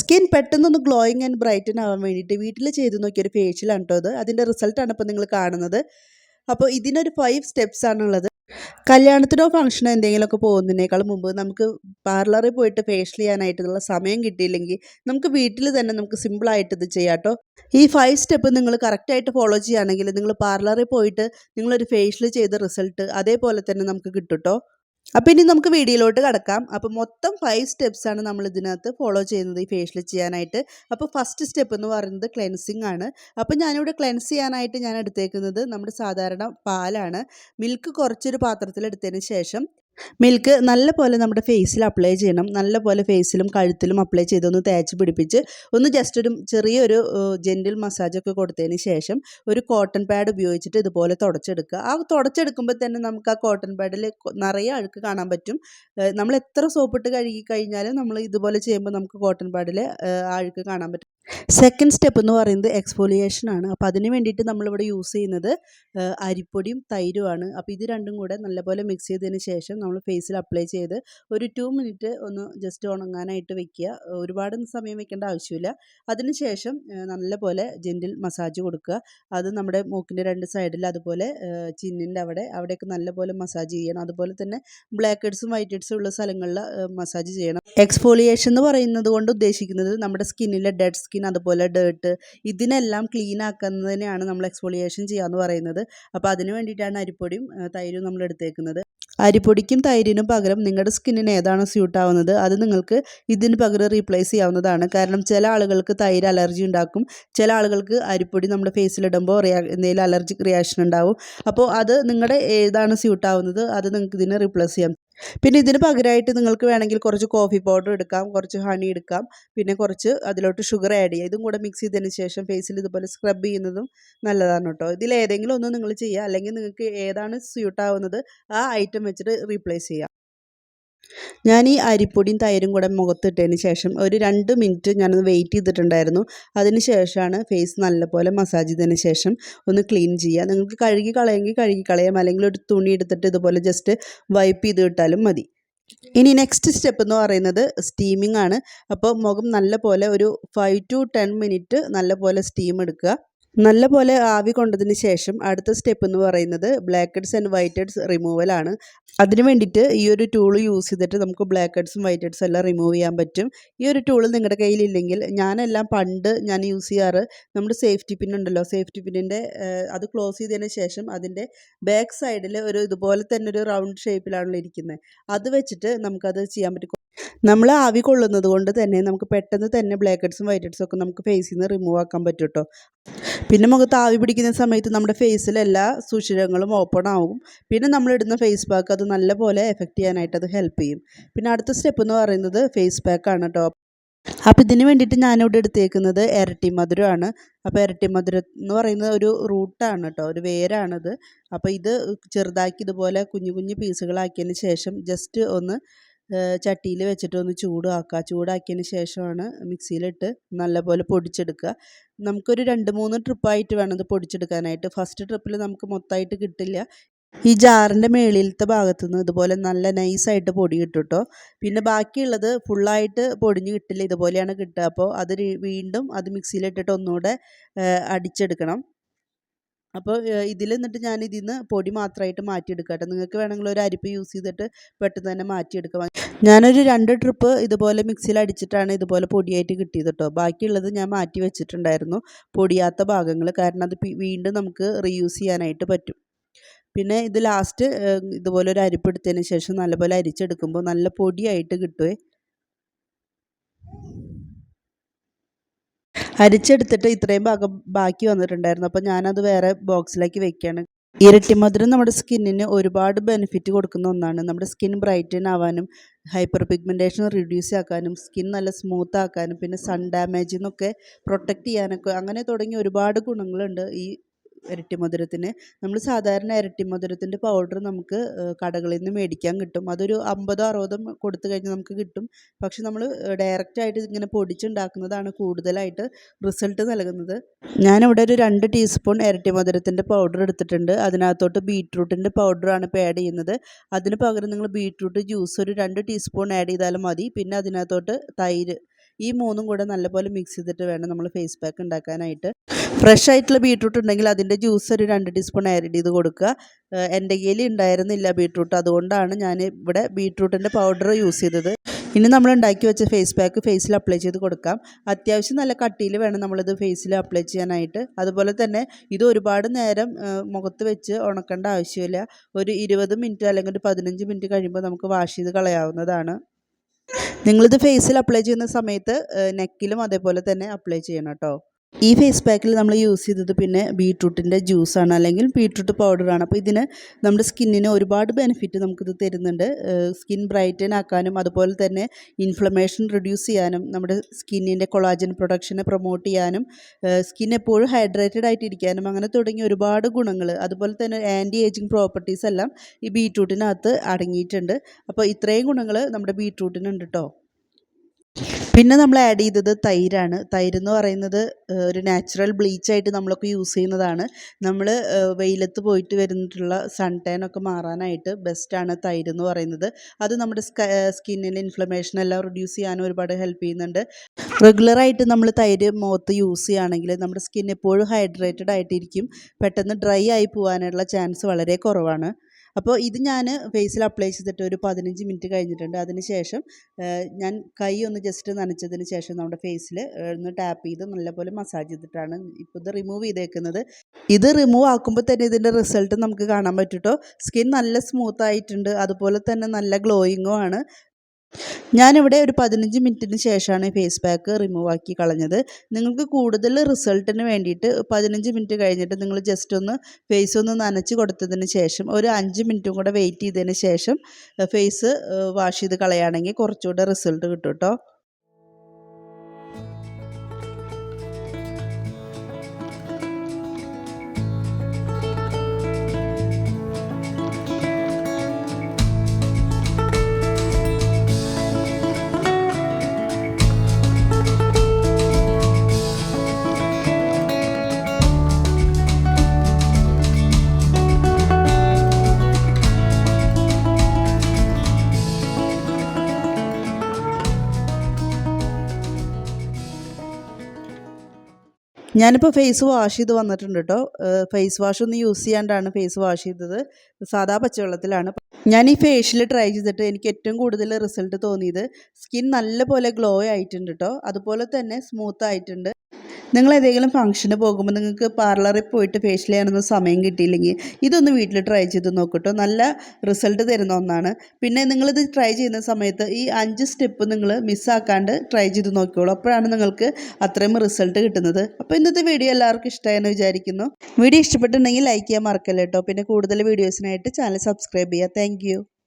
Skin പെട്ടെന്നൊന്ന് glowing and brighten ആവാൻ വേണ്ടിയിട്ട് വീട്ടിൽ ചെയ്ത് നോക്കിയ ഒരു ഫേഷ്യലാണ് കേട്ടോ അത് അതിന്റെ റിസൾട്ടാണ് ഇപ്പോൾ നിങ്ങൾ കാണുന്നത്. അപ്പോൾ ഇതിനൊരു ഫൈവ് സ്റ്റെപ്സ് ആണുള്ളത്. കല്യാണത്തിനോ ഫംഗ്ഷനോ എന്തെങ്കിലുമൊക്കെ പോകുന്നതിനേക്കാൾ മുമ്പ് നമുക്ക് പാർലറിൽ പോയിട്ട് ഫേഷ്യൽ ചെയ്യാനായിട്ടുള്ള സമയം കിട്ടിയില്ലെങ്കിൽ നമുക്ക് വീട്ടിൽ തന്നെ നമുക്ക് സിമ്പിളായിട്ട് ഇത് ചെയ്യാം കേട്ടോ. ഈ ഫൈവ് സ്റ്റെപ്പ് നിങ്ങൾ കറക്റ്റായിട്ട് ഫോളോ ചെയ്യുകയാണെങ്കിൽ നിങ്ങൾ പാർലറിൽ പോയിട്ട് നിങ്ങളൊരു ഫേഷ്യൽ ചെയ്ത റിസൾട്ട് അതേപോലെ തന്നെ നമുക്ക് കിട്ടും കേട്ടോ. അപ്പോൾ ഇനി നമുക്ക് വീഡിയോയിലോട്ട് കടക്കാം. അപ്പോൾ മൊത്തം ഫൈവ് സ്റ്റെപ്സാണ് നമ്മൾ ഇതിനകത്ത് ഫോളോ ചെയ്യുന്നത് ഈ ഫേഷ്യൽ ചെയ്യാനായിട്ട്. അപ്പോൾ ഫസ്റ്റ് സ്റ്റെപ്പ് എന്ന് പറയുന്നത് ക്ലെൻസിങ് ആണ്. അപ്പോൾ ഞാനിവിടെ ക്ലെൻസ് ചെയ്യാനായിട്ട് ഞാൻ എടുത്തേക്കുന്നത് നമ്മുടെ സാധാരണ പാലാണ്. മിൽക്ക് കുറച്ചൊരു പാത്രത്തിൽ എടുത്തതിന് ശേഷം മിൽക്ക് നല്ല പോലെ നമ്മുടെ ഫേസിൽ അപ്ലൈ ചെയ്യണം. നല്ല പോലെ ഫേസിലും കഴുത്തിലും അപ്ലൈ ചെയ്തൊന്ന് തേച്ച് പിടിപ്പിച്ച് ഒന്ന് ജസ്റ്റ് ഒരു ചെറിയൊരു ജെന്റിൽ മസാജൊക്കെ കൊടുത്തതിന് ശേഷം ഒരു കോട്ടൺ പാഡ് ഉപയോഗിച്ചിട്ട് ഇതുപോലെ തുടച്ചെടുക്കുക. ആ തുടച്ചെടുക്കുമ്പോൾ തന്നെ നമുക്ക് ആ കോട്ടൺ പാഡിൽ നിറയെ അഴുക്ക് കാണാൻ പറ്റും. നമ്മൾ എത്ര സോപ്പിട്ട് കഴുകി കഴിഞ്ഞാലും നമ്മൾ ഇതുപോലെ ചെയ്യുമ്പോൾ നമുക്ക് കോട്ടൺ പാഡിൽ അഴുക്ക് കാണാൻ പറ്റും. സെക്കൻഡ് സ്റ്റെപ്പ് എന്ന് പറയുന്നത് എക്സ്ഫോലിയേഷൻ ആണ്. അപ്പോൾ അതിന് വേണ്ടിയിട്ട് നമ്മളിവിടെ യൂസ് ചെയ്യുന്നത് അരിപ്പൊടിയും തൈരുമാണ് അപ്പോൾ ഇത് രണ്ടും കൂടെ നല്ലപോലെ മിക്സ് ചെയ്തതിന് ശേഷം നമ്മൾ ഫേസിൽ അപ്ലൈ ചെയ്ത് ഒരു ടു മിനിറ്റ് ഒന്ന് ജസ്റ്റ് ഉണങ്ങാനായിട്ട് വെക്കുക. ഒരുപാട് സമയം വെക്കേണ്ട ആവശ്യമില്ല. അതിന് ശേഷം നല്ലപോലെ ജെന്റിൽ മസാജ് കൊടുക്കുക. അത് നമ്മുടെ മൂക്കിന്റെ രണ്ട് സൈഡിൽ അതുപോലെ ചിന്നിന്റെ അവിടെ അവിടെയൊക്കെ നല്ലപോലെ മസാജ് ചെയ്യണം. അതുപോലെ തന്നെ ബ്ലാക്ക് ഹെഡ്സും വൈറ്റ് ഹെഡ്സും ഉള്ള സ്ഥലങ്ങളിൽ മസാജ് ചെയ്യണം. എക്സ്ഫോലിയേഷൻ എന്ന് പറയുന്നത് കൊണ്ട് ഉദ്ദേശിക്കുന്നത് നമ്മുടെ സ്കിന്നിലെ ഡെഡ് സ്കിൻ അതുപോലെ ഡേർട്ട് ഇതിനെല്ലാം ക്ലീൻ ആക്കുന്നതിനെയാണ് നമ്മൾ എക്സ്ഫോളിയേഷൻ ചെയ്യാന്ന് പറയുന്നത്. അപ്പോൾ അതിന് വേണ്ടിയിട്ടാണ് അരിപ്പൊടിയും തൈരും നമ്മൾ എടുത്തേക്കുന്നത്. അരിപ്പൊടിക്കും തൈരിനും പകരം നിങ്ങളുടെ സ്കിന്നിന് ഏതാണ് സ്യൂട്ട് ആവുന്നത്? അത് നിങ്ങൾക്ക് ഇതിന് പകരം റീപ്ലേസ് ചെയ്യാവുന്നതാണ്. കാരണം ചില ആളുകൾക്ക് തൈര് അലർജി ഉണ്ടാക്കും. ചില ആളുകൾക്ക് അരിപ്പൊടി നമ്മുടെ ഫേസിലിടുമ്പോൾ റിയാ എന്തെങ്കിലും അലർജിക് റിയാക്ഷൻ ഉണ്ടാവും. അപ്പോൾ അത് നിങ്ങളുടെ ഏതാണ് സ്യൂട്ട് ആവുന്നത്? അത് നിങ്ങൾക്ക് ഇതിനെ റീപ്ലേസ് ചെയ്യാം. പിന്നെ ഇതിന് പകരമായിട്ട് നിങ്ങൾക്ക് വേണമെങ്കിൽ കുറച്ച് കോഫി പൗഡർ എടുക്കാം കുറച്ച് ഹണി എടുക്കാം പിന്നെ കുറച്ച് അതിലോട്ട് ഷുഗർ ആഡ് ചെയ്യുക. ഇതും കൂടെ മിക്സ് ചെയ്തതിന് ശേഷം ഫേസിൽ ഇതുപോലെ സ്ക്രബ് ചെയ്യുന്നതും നല്ലതാണ് കേട്ടോ. ഇതിൽ ഏതെങ്കിലും ഒന്ന് നിങ്ങൾ ചെയ്യുക. അല്ലെങ്കിൽ നിങ്ങൾക്ക് ഏതാണ് സ്യൂട്ട് ആവുന്നത് ആ ഐറ്റം വെച്ചിട്ട് റീപ്ലേസ് ചെയ്യാം. ഞാൻ ഈ അരിപ്പൊടിയും തൈരും കൂടെ മുഖത്തിട്ടതിന് ശേഷം ഒരു രണ്ട് മിനിറ്റ് ഞാനൊന്ന് വെയിറ്റ് ചെയ്തിട്ടുണ്ടായിരുന്നു. അതിന് ശേഷമാണ് ഫേസ് നല്ലപോലെ മസാജ് ചെയ്തതിന് ശേഷം ഒന്ന് ക്ലീൻ ചെയ്യുക. നിങ്ങൾക്ക് കഴുകി കളയെങ്കിൽ കഴുകി കളയാം. അല്ലെങ്കിൽ ഒരു തുണി എടുത്തിട്ട് ഇതുപോലെ ജസ്റ്റ് വൈപ്പ് ചെയ്ത് ഇട്ടാലും മതി. ഇനി നെക്സ്റ്റ് സ്റ്റെപ്പ് എന്ന് പറയുന്നത് സ്റ്റീമിംഗ് ആണ്. അപ്പോൾ മുഖം നല്ല പോലെ ഒരു ഫൈവ് ടു ടെൻ മിനിറ്റ് നല്ല പോലെ സ്റ്റീം എടുക്കുക. നല്ല പോലെ ആവി കൊണ്ടതിന് ശേഷം അടുത്ത സ്റ്റെപ്പ് എന്ന് പറയുന്നത് black heads and white heads ആണ്. അതിന് വേണ്ടിയിട്ട് ഈ ഒരു ടൂൾ യൂസ് ചെയ്തിട്ട് നമുക്ക് ബ്ലാക്ക് ഹെഡ്സും വൈറ്റ് ഹെഡ്സും എല്ലാം റിമൂവ് ചെയ്യാൻ പറ്റും. ഈ ഒരു ടൂൾ നിങ്ങളുടെ കയ്യിലില്ലെങ്കിൽ ഞാനെല്ലാം പണ്ട് ഞാൻ യൂസ് ചെയ്യാറ് നമ്മുടെ സേഫ്റ്റി പിൻ ഉണ്ടല്ലോ സേഫ്റ്റി പിന്നിന്റെ അത് ക്ലോസ് ചെയ്തതിന് ശേഷം അതിന്റെ ബാക്ക് സൈഡിൽ ഒരു ഇതുപോലെ തന്നെ ഒരു റൗണ്ട് ഷേപ്പിലാണല്ലോ ഇരിക്കുന്നത് അത് വെച്ചിട്ട് നമുക്കത് ചെയ്യാൻ പറ്റും. നമ്മൾ ആവി കൊള്ളുന്നത് കൊണ്ട് തന്നെ നമുക്ക് പെട്ടെന്ന് തന്നെ ബ്ലാക്ക് ഹെഡ്സും വൈറ്റ് ഹെഡ്സും ഒക്കെ നമുക്ക് ഫേസിൽ നിന്ന് റിമൂവ് ആക്കാൻ പറ്റും കേട്ടോ പിന്നെ മുഖത്ത് ആവി പിടിക്കുന്ന സമയത്ത് നമ്മുടെ ഫേസിൽ എല്ലാ സുഷിരങ്ങളും ഓപ്പൺ ആവും. പിന്നെ നമ്മൾ ഇടുന്ന ഫേസ് പാക്ക് അത് നല്ലപോലെ എഫക്റ്റ് ചെയ്യാനായിട്ട് അത് ഹെൽപ്പ് ചെയ്യും. പിന്നെ അടുത്ത സ്റ്റെപ്പ് എന്ന് പറയുന്നത് ഫേസ് പാക്കാണ് കേട്ടോ അപ്പോൾ ഇതിന് വേണ്ടിയിട്ട് ഞാനിവിടെ എടുത്തേക്കുന്നത് ഇരട്ടി മധുരമാണ്. അപ്പോൾ ഇരട്ടി മധുരം എന്ന് പറയുന്നത് ഒരു റൂട്ടാണ് കേട്ടോ ഒരു വേരാണത്. അപ്പോൾ ഇത് ചെറുതാക്കി ഇതുപോലെ കുഞ്ഞു കുഞ്ഞു പീസുകളാക്കിയതിന് ശേഷം ജസ്റ്റ് ഒന്ന് ചട്ടിയിൽ വെച്ചിട്ട് ഒന്ന് ചൂടാക്കുക ചൂടാക്കിയതിന് ശേഷമാണ് മിക്സിയിലിട്ട് നല്ലപോലെ പൊടിച്ചെടുക്കുക. നമുക്കൊരു രണ്ട് മൂന്ന് ട്രിപ്പായിട്ട് വേണം ഇത് പൊടിച്ചെടുക്കാനായിട്ട്. ഫസ്റ്റ് ട്രിപ്പിൽ നമുക്ക് മൊത്തമായിട്ട് കിട്ടില്ല. ഈ ജാറിന്റെ മേളിലത്തെ ഭാഗത്തു നിന്ന് ഇതുപോലെ നല്ല നൈസായിട്ട് പൊടി കിട്ടും കേട്ടോ പിന്നെ ബാക്കിയുള്ളത് ഫുള്ളായിട്ട് പൊടിഞ്ഞ് കിട്ടില്ല. ഇതുപോലെയാണ് കിട്ടുക. അപ്പോൾ അത് വീണ്ടും അത് മിക്സിയിലിട്ടിട്ട് ഒന്നുകൂടെ അടിച്ചെടുക്കണം. അപ്പോൾ ഇതിൽ എന്നിട്ട് ഞാൻ ഇതിൽ നിന്ന് പൊടി മാത്രമായിട്ട് മാറ്റിയെടുക്കാം കേട്ടോ നിങ്ങൾക്ക് വേണമെങ്കിൽ ഒരു അരിപ്പ് യൂസ് ചെയ്തിട്ട് പെട്ടെന്ന് തന്നെ മാറ്റിയെടുക്കാം. ഞാനൊരു രണ്ട് ട്രിപ്പ് ഇതുപോലെ മിക്സിയിൽ അടിച്ചിട്ടാണ് ഇതുപോലെ പൊടിയായിട്ട് കിട്ടിയത് കേട്ടോ ബാക്കിയുള്ളത് ഞാൻ മാറ്റി വെച്ചിട്ടുണ്ടായിരുന്നു പൊടിയാത്ത ഭാഗങ്ങൾ. കാരണം അത് വീണ്ടും നമുക്ക് റീയൂസ് ചെയ്യാനായിട്ട് പറ്റും. പിന്നെ ഇത് ലാസ്റ്റ് ഇതുപോലെ ഒരു അരിപ്പ് എടുത്തതിന് ശേഷം നല്ലപോലെ അരിച്ചെടുക്കുമ്പോൾ നല്ല പൊടിയായിട്ട് കിട്ടുമേ അരിച്ചെടുത്തിട്ട് ഇത്രയും ഭാഗം ബാക്കി വന്നിട്ടുണ്ടായിരുന്നു. അപ്പോൾ ഞാനത് വേറെ ബോക്സിലേക്ക് വെക്കുകയാണ് ഇരട്ടി മധുരം നമ്മുടെ സ്കിന്നിന് ഒരുപാട് ബെനിഫിറ്റ് കൊടുക്കുന്ന ഒന്നാണ്. നമ്മുടെ സ്കിൻ ബ്രൈറ്റൻ ആവാനും ഹൈപ്പർ പിഗ്മെന്റേഷൻ റിഡ്യൂസ് ആക്കാനും സ്കിൻ നല്ല സ്മൂത്ത് ആക്കാനും പിന്നെ സൺ ഡാമേജിൽ നിന്നൊക്കെ പ്രൊട്ടക്റ്റ് ചെയ്യാനൊക്കെ അങ്ങനെ തുടങ്ങി ഒരുപാട് ഗുണങ്ങളുണ്ട് ഈ ഇരട്ടി മധുരത്തിന് നമ്മൾ സാധാരണ ഇരട്ടി മധുരത്തിന്റെ പൗഡർ നമുക്ക് കടകളിൽ നിന്ന് മേടിക്കാൻ കിട്ടും. അതൊരു അമ്പതോ അറുപതോ കൊടുത്തു കഴിഞ്ഞാൽ നമുക്ക് കിട്ടും. പക്ഷെ നമ്മൾ ഡയറക്റ്റായിട്ട് ഇങ്ങനെ പൊടിച്ചുണ്ടാക്കുന്നതാണ് കൂടുതലായിട്ട് റിസൾട്ട് നൽകുന്നത്. ഞാനിവിടെ ഒരു രണ്ട് ടീസ്പൂൺ ഇരട്ടി മധുരത്തിന്റെ പൗഡർ എടുത്തിട്ടുണ്ട്. അതിനകത്തോട്ട് ബീട്രൂട്ടിന്റെ പൗഡറാണ് ഇപ്പോൾ ആഡ് ചെയ്യുന്നത്. അതിന് പകരം നിങ്ങൾ ബീട്രൂട്ട് ജ്യൂസ് ഒരു രണ്ട് ടീസ്പൂൺ ആഡ് ചെയ്താലും മതി. പിന്നെ അതിനകത്തോട്ട് തൈര് ഈ മൂന്നും കൂടെ നല്ലപോലെ മിക്സ് ചെയ്തിട്ട് വേണം നമ്മൾ ഫേസ് പാക്ക് ഉണ്ടാക്കാനായിട്ട്. ഫ്രഷ് ആയിട്ടുള്ള ബീട്രൂട്ട് ഉണ്ടെങ്കിൽ അതിന്റെ ജ്യൂസ് ഒരു രണ്ട് ടീസ്പൂൺ ആഡ് ചെയ്ത് കൊടുക്കുക. എന്റെ കയ്യിൽ ഉണ്ടായിരുന്നില്ല ബീട്രൂട്ട് അതുകൊണ്ടാണ് ഞാൻ ഇവിടെ ബീട്രൂട്ടിന്റെ പൗഡർ യൂസ് ചെയ്തത്. ഇനി നമ്മൾ ഉണ്ടാക്കി വെച്ച ഫേസ് പാക്ക് ഫേസിൽ അപ്ലൈ ചെയ്ത് കൊടുക്കാം. അത്യാവശ്യം നല്ല കട്ടിയിൽ വേണം നമ്മളിത് ഫേസിൽ അപ്ലൈ ചെയ്യാനായിട്ട്. അതുപോലെ തന്നെ ഇത് ഒരുപാട് നേരം മുഖത്ത് വെച്ച് ഉണക്കേണ്ട ആവശ്യമില്ല. ഒരു ഇരുപത് മിനിറ്റ് അല്ലെങ്കിൽ ഒരു പതിനഞ്ച് മിനിറ്റ് കഴിയുമ്പോൾ നമുക്ക് വാഷ് ചെയ്ത് കളയാവുന്നതാണ്. നിങ്ങളിത് ഫേസിൽ അപ്ലൈ ചെയ്യുന്ന സമയത്ത് നെക്കിലും അതേപോലെ തന്നെ അപ്ലൈ ചെയ്യണം കേട്ടോ. ഈ ഫേസ് പാക്കിൽ നമ്മൾ യൂസ് ചെയ്തത് പിന്നെ ബീട്രൂട്ടിന്റെ ജ്യൂസാണ് അല്ലെങ്കിൽ ബീട്രൂട്ട് പൗഡറാണ് അപ്പോൾ ഇതിന് നമ്മുടെ സ്കിന്നിന് ഒരുപാട് ബെനിഫിറ്റ് നമുക്കിത് തരുന്നുണ്ട്. സ്കിൻ ബ്രൈറ്റൻ ആക്കാനും അതുപോലെ തന്നെ ഇൻഫ്ലമേഷൻ റിഡ്യൂസ് ചെയ്യാനും നമ്മുടെ സ്കിന്നിന്റെ കൊളാജൻ പ്രൊഡക്ഷനെ പ്രൊമോട്ട് ചെയ്യാനും സ്കിൻ എപ്പോഴും ഹൈഡ്രേറ്റഡ് ആയിട്ടിരിക്കാനും അങ്ങനെ തുടങ്ങിയ ഒരുപാട് ഗുണങ്ങൾ അതുപോലെ തന്നെ ആന്റി ഏജിങ് പ്രോപ്പർട്ടീസ് എല്ലാം ഈ ബീട്രൂട്ടിനകത്ത് അടങ്ങിയിട്ടുണ്ട്. അപ്പോൾ ഇത്രയും ഗുണങ്ങൾ നമ്മുടെ ബീട്രൂട്ടിനുണ്ട് കേട്ടോ പിന്നെ നമ്മൾ ആഡ് ചെയ്തത് തൈരാണ്. തൈര് എന്ന് പറയുന്നത് ഒരു നാച്ചുറൽ ബ്ലീച്ചായിട്ട് നമ്മളൊക്കെ യൂസ് ചെയ്യുന്നതാണ്. നമ്മൾ വെയിലത്ത് പോയിട്ട് വരുന്നിട്ടുള്ള സൺ ടാൻ ഒക്കെ മാറാനായിട്ട് ബെസ്റ്റാണ് തൈര് എന്ന് പറയുന്നത്. അത് നമ്മുടെ സ്കിന്നിന്റെ ഇൻഫ്ലമേഷൻ എല്ലാം റിഡ്യൂസ് ചെയ്യാനും ഒരുപാട് ഹെൽപ്പ് ചെയ്യുന്നുണ്ട്. റെഗുലറായിട്ട് നമ്മൾ തൈര് മുഖത്ത് യൂസ് ചെയ്യുകയാണെങ്കിൽ നമ്മുടെ സ്കിൻ എപ്പോഴും ഹൈഡ്രേറ്റഡ് ആയിട്ടിരിക്കും. പെട്ടെന്ന് ഡ്രൈ ആയി പോകാനുള്ള ചാൻസ് വളരെ കുറവാണ്. അപ്പോൾ ഇത് ഞാൻ ഫേസിൽ അപ്ലൈ ചെയ്തിട്ട് ഒരു പതിനഞ്ച് മിനിറ്റ് കഴിഞ്ഞിട്ടുണ്ട്. അതിന് ശേഷം ഞാൻ കൈ ഒന്ന് ജസ്റ്റ് നനച്ചതിന് ശേഷം നമ്മുടെ ഫേസിൽ ഒന്ന് ടാപ്പ് ചെയ്ത് നല്ലപോലെ മസാജ് ചെയ്തിട്ടാണ് ഇപ്പോൾ ഇത് റിമൂവ് ചെയ്തേക്കുന്നത്. ഇത് റിമൂവ് ആക്കുമ്പോൾ തന്നെ ഇതിന്റെ റിസൾട്ട് നമുക്ക് കാണാൻ പറ്റും കേട്ടോ സ്കിൻ നല്ല സ്മൂത്ത് ആയിട്ടുണ്ട്. അതുപോലെ തന്നെ നല്ല ഗ്ലോയിങ്ങും ആണ്. ഞാനിവിടെ ഒരു പതിനഞ്ച് മിനിറ്റിന് ശേഷമാണ് ഫേസ് പാക്ക് റിമൂവ് ആക്കി കളഞ്ഞത്. നിങ്ങൾക്ക് കൂടുതൽ റിസൾട്ടിന് വേണ്ടിയിട്ട് പതിനഞ്ച് മിനിറ്റ് കഴിഞ്ഞിട്ട് നിങ്ങൾ ജസ്റ്റ് ഒന്ന് ഫേസ് ഒന്ന് നനച്ച് കൊടുത്തതിന് ശേഷം ഒരു അഞ്ച് മിനിറ്റും കൂടെ വെയിറ്റ് ചെയ്തതിന് ശേഷം ഫേസ് വാഷ് ചെയ്ത് കളയുകയാണെങ്കിൽ കുറച്ചുകൂടെ റിസൾട്ട് കിട്ടും കേട്ടോ ഞാനിപ്പോൾ ഫേസ് വാഷ് ചെയ്ത് വന്നിട്ടുണ്ട് കേട്ടോ ഫേസ് വാഷ് ഒന്ന് യൂസ് ചെയ്യാണ്ടാണ് ഫേസ് വാഷ് ചെയ്തത്. സാധാ പച്ചവെള്ളത്തിലാണ്. ഞാൻ ഈ ഫേഷ്യൽ ട്രൈ ചെയ്തിട്ട് എനിക്ക് ഏറ്റവും കൂടുതൽ റിസൾട്ട് തോന്നിയത് സ്കിൻ നല്ലപോലെ ഗ്ലോ ആയിട്ടുണ്ട് കേട്ടോ അതുപോലെ തന്നെ സ്മൂത്ത് ആയിട്ടുണ്ട്. നിങ്ങൾ ഏതെങ്കിലും ഫംഗ്ഷന് പോകുമ്പോൾ നിങ്ങൾക്ക് പാർലറിൽ പോയിട്ട് ഫേഷ്യൽ ചെയ്യാനൊന്നും സമയം കിട്ടിയില്ലെങ്കിൽ ഇതൊന്ന് വീട്ടിൽ ട്രൈ ചെയ്ത് നോക്കട്ടോ. നല്ല റിസൾട്ട് തരുന്ന ഒന്നാണ്. പിന്നെ നിങ്ങളിത് ട്രൈ ചെയ്യുന്ന സമയത്ത് ഈ അഞ്ച് സ്റ്റെപ്പ് നിങ്ങൾ മിസ്സാക്കാണ്ട് ട്രൈ ചെയ്ത് നോക്കിക്കോളൂ. അപ്പോഴാണ് നിങ്ങൾക്ക് അത്രയും റിസൾട്ട് കിട്ടുന്നത്. അപ്പോൾ ഇന്നത്തെ വീഡിയോ എല്ലാവർക്കും ഇഷ്ടമായെന്ന് വിചാരിക്കുന്നു. വീഡിയോ ഇഷ്ടപ്പെട്ടിട്ടുണ്ടെങ്കിൽ ലൈക്ക് ചെയ്യാൻ മറക്കല്ലോ കേട്ടോ പിന്നെ കൂടുതൽ വീഡിയോസിനായിട്ട് ചാനൽ സബ്സ്ക്രൈബ് ചെയ്യുക താങ്ക്